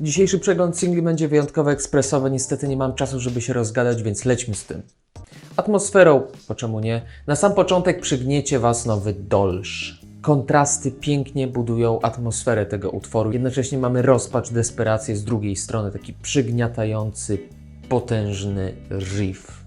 Dzisiejszy przegląd singli będzie wyjątkowo ekspresowy. Niestety nie mam czasu, żeby się rozgadać, więc lećmy z tym. Atmosferą, po czemu nie? Na sam początek przygniecie Was nowy dolsz. Kontrasty pięknie budują atmosferę tego utworu. Jednocześnie mamy rozpacz, desperację z drugiej strony, taki przygniatający, potężny riff.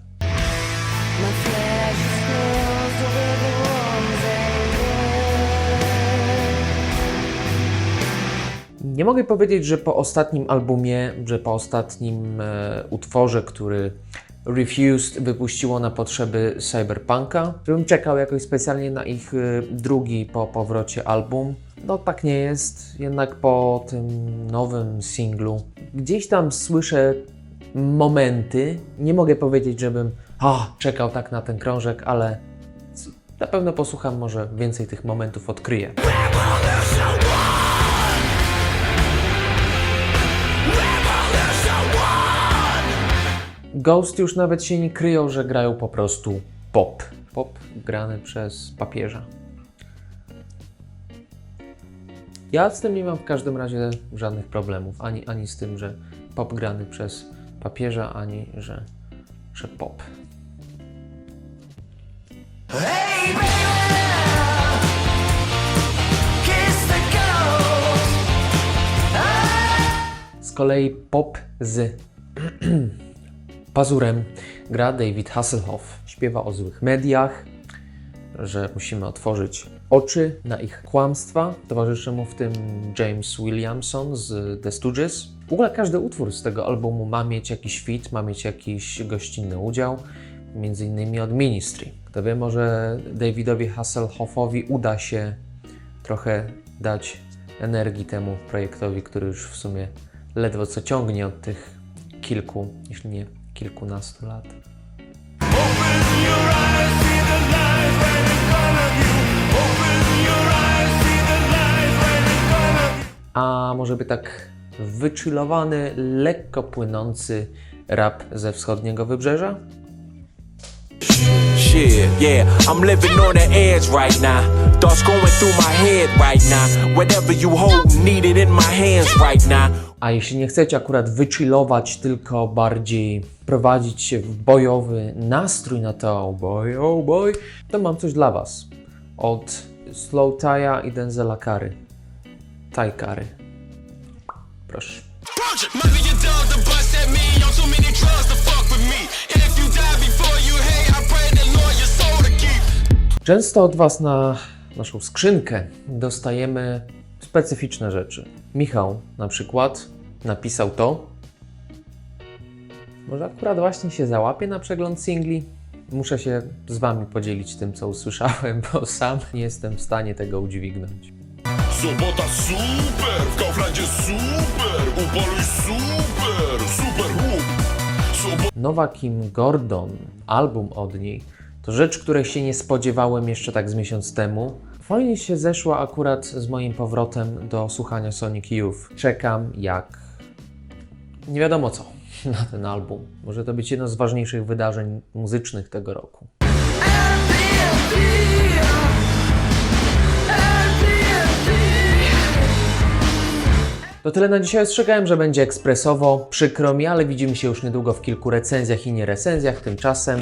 Nie mogę powiedzieć, że po ostatnim albumie, że po ostatnim e, utworze, który Refused wypuściło na potrzeby Cyberpunka, żebym czekał jakoś specjalnie na ich e, drugi po powrocie album. No tak nie jest, jednak po tym nowym singlu gdzieś tam słyszę momenty. Nie mogę powiedzieć, żebym a, czekał tak na ten krążek, ale na pewno posłucham, może więcej tych momentów odkryję. Ghost już nawet się nie kryją, że grają po prostu pop. Pop grany przez papieża. Ja z tym nie mam w każdym razie żadnych problemów. Ani, ani z tym, że pop grany przez papieża, ani że, że pop. Hey baby. Z kolei pop z pazurem gra David Hasselhoff. Śpiewa o złych mediach, że musimy otworzyć oczy na ich kłamstwa. Towarzyszy mu w tym James Williamson z The Stooges. W ogóle każdy utwór z tego albumu ma mieć jakiś fit, ma mieć jakiś gościnny udział, między innymi od Ministry. Kto wie, może Davidowi Hasselhoffowi uda się trochę dać energii temu projektowi, który już w sumie ledwo co ciągnie od tych kilku, jeśli nie kilkunastu lat. A może by tak wychillowany, lekko płynący rap ze wschodniego wybrzeża? Shit, yeah, I'm right now. Right now. Whatever you need it in my hands right now. A jeśli nie chcecie akurat wychillować, tylko bardziej prowadzić się w bojowy nastrój na to oh boy, oh boy, to mam coś dla Was. Od Slow Taya i Denzela Kary. Taj Kary. Proszę. Często od Was na naszą skrzynkę dostajemy specyficzne rzeczy. Michał na przykład napisał to. Może akurat właśnie się załapie na przegląd singli. Muszę się z Wami podzielić tym, co usłyszałem, bo sam nie jestem w stanie tego udźwignąć. Sobota super, w Kauflandzie super, super, super łup. Nowa Kim Gordon, album od niej, to rzecz, której się nie spodziewałem jeszcze tak z miesiąc temu. Fajnie się zeszła akurat z moim powrotem do słuchania Sonic Youth. Czekam jak nie wiadomo co na ten album. Może to być jedno z ważniejszych wydarzeń muzycznych tego roku. To tyle na dzisiaj. Ostrzegałem, że będzie ekspresowo. Przykro mi, ale widzimy się już niedługo w kilku recenzjach i nie recenzjach. Tymczasem